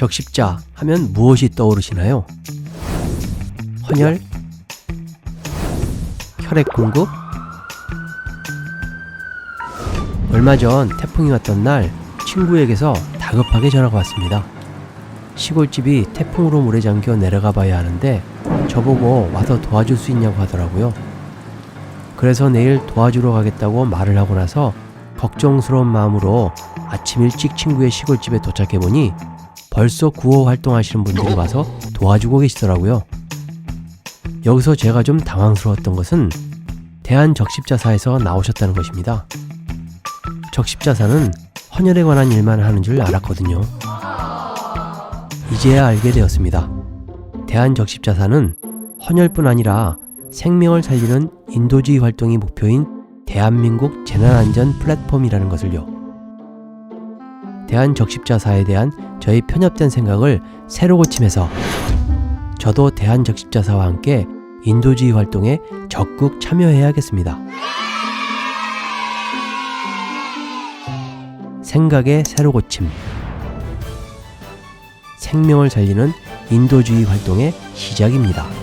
적십자 하면 무엇이 떠오르시나요? 헌혈? 혈액 공급? 얼마 전 태풍이 왔던 날 친구에게서 다급하게 전화가 왔습니다. 시골집이 태풍으로 물에 잠겨 내려가 봐야 하는데 저보고 와서 도와줄 수 있냐고 하더라고요. 그래서 내일 도와주러 가겠다고 말을 하고 나서 걱정스러운 마음으로 아침 일찍 친구의 시골집에 도착해 보니 벌써 구호 활동하시는 분들이 와서 도와주고 계시더라고요. 여기서 제가 좀 당황스러웠던 것은 대한적십자사에서 나오셨다는 것입니다. 적십자사는 헌혈에 관한 일만 하는 줄 알았거든요. 이제야 알게 되었습니다. 대한적십자사는 헌혈뿐 아니라 생명을 살리는 인도주의 활동이 목표인 대한민국 재난안전 플랫폼이라는 것을요. 대한적십자사에 대한 저희 편협된 생각을 새로 고침해서 저도 대한적십자사와 함께 인도주의 활동에 적극 참여해야겠습니다. 생각의 새로 고침. 생명을 살리는 인도주의 활동의 시작입니다.